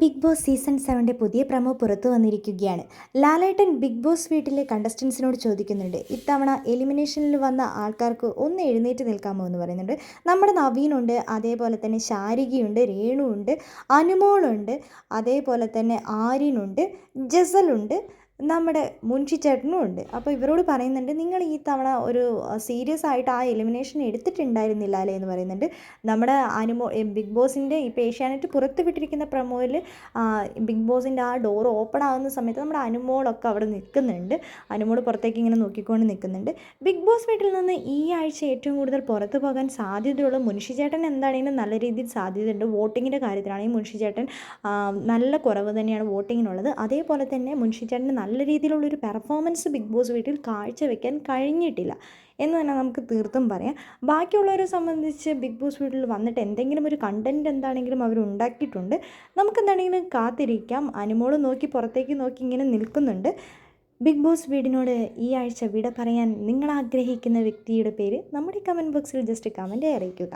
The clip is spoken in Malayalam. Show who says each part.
Speaker 1: ബിഗ് ബോസ് സീസൺ സെവന്റെ പുതിയ പ്രമോ പുറത്തു വന്നിരിക്കുകയാണ്. ലാലേട്ടൻ ബിഗ് ബോസ് വീട്ടിലെ കണ്ടസ്റ്റൻസിനോട് ചോദിക്കുന്നുണ്ട്. ഇത്തവണ എലിമിനേഷനിൽ വന്ന ആൾക്കാർക്ക് ഒന്ന് എഴുന്നേറ്റ് നിൽക്കാമോ എന്ന് പറയുന്നുണ്ട്. നമ്മുടെ നവീനുണ്ട് അതേപോലെ തന്നെ ശാരികയുണ്ട് രേണുണ്ട് അനുമോളുണ്ട് അതേപോലെ തന്നെ ആര്യനുണ്ട് ജസലുണ്ട് നമ്മുടെ മുൻഷി ചേട്ടനും ഉണ്ട്. അപ്പോൾ ഇവരോട് പറയുന്നുണ്ട് നിങ്ങൾ ഈ തവണ ഒരു സീരിയസ് ആയിട്ട് ആ എലിമിനേഷൻ എടുത്തിട്ടുണ്ടായിരുന്നില്ല അല്ലേ? എന്ന് പറയുന്നുണ്ട്. നമ്മുടെ അനുമോ ബിഗ് ബോസിന്റെ ഇപ്പോൾ ഏഷ്യാനെറ്റ് പുറത്ത് വിട്ടിരിക്കുന്ന പ്രമോയിൽ ബിഗ് ബോസിന്റെ ആ ഡോർ ഓപ്പൺ ആകുന്ന സമയത്ത് നമ്മുടെ അനുമോളൊക്കെ അവിടെ നിൽക്കുന്നുണ്ട്. അനുമോൾ പുറത്തേക്ക് ഇങ്ങനെ നോക്കിക്കൊണ്ട് നിൽക്കുന്നുണ്ട്. ബിഗ് ബോസ് വീട്ടിൽ നിന്ന് ഈ ആഴ്ച ഏറ്റവും കൂടുതൽ പുറത്തു പോകാൻ സാധ്യതയുള്ള മുൻഷി ചേട്ടൻ എന്താണെങ്കിലും നല്ല രീതിയിൽ സാധ്യതയുണ്ട്. വോട്ടിങ്ങിന്റെ കാര്യത്തിലാണെങ്കിൽ മുൻഷി ചേട്ടൻ നല്ല കുറവ് തന്നെയാണ് വോട്ടിങ്ങിനുള്ളത്. അതേപോലെ തന്നെ മുൻഷി ചേട്ടന് നല്ല രീതിയിലുള്ളൊരു പെർഫോമൻസ് ബിഗ് ബോസ് വീട്ടിൽ കാഴ്ചവെക്കാൻ കഴിഞ്ഞിട്ടില്ല. എന്ന് തന്നെ നമുക്ക് തീർത്തും പറയാം. ബാക്കിയുള്ളവരെ സംബന്ധിച്ച് ബിഗ് ബോസ് വീട്ടിൽ വന്നിട്ട് എന്തെങ്കിലും ഒരു കണ്ടന്റ് എന്താണെങ്കിലും അവർ ഉണ്ടാക്കിയിട്ടുണ്ട്. നമുക്ക് എന്താണെങ്കിലും കാത്തിരിക്കാം. അനുമോൾ നോക്കി പുറത്തേക്ക് നോക്കി ഇങ്ങനെ നിൽക്കുന്നുണ്ട്. ബിഗ് ബോസ് വീടിനോട് ഈ ആഴ്ച വിട പറയാൻ നിങ്ങൾ ആഗ്രഹിക്കുന്ന വ്യക്തിയുടെ പേര് നമ്മുടെ കമന്റ് ബോക്സിൽ ജസ്റ്റ് കമന്റ് അറിയിക്കുക.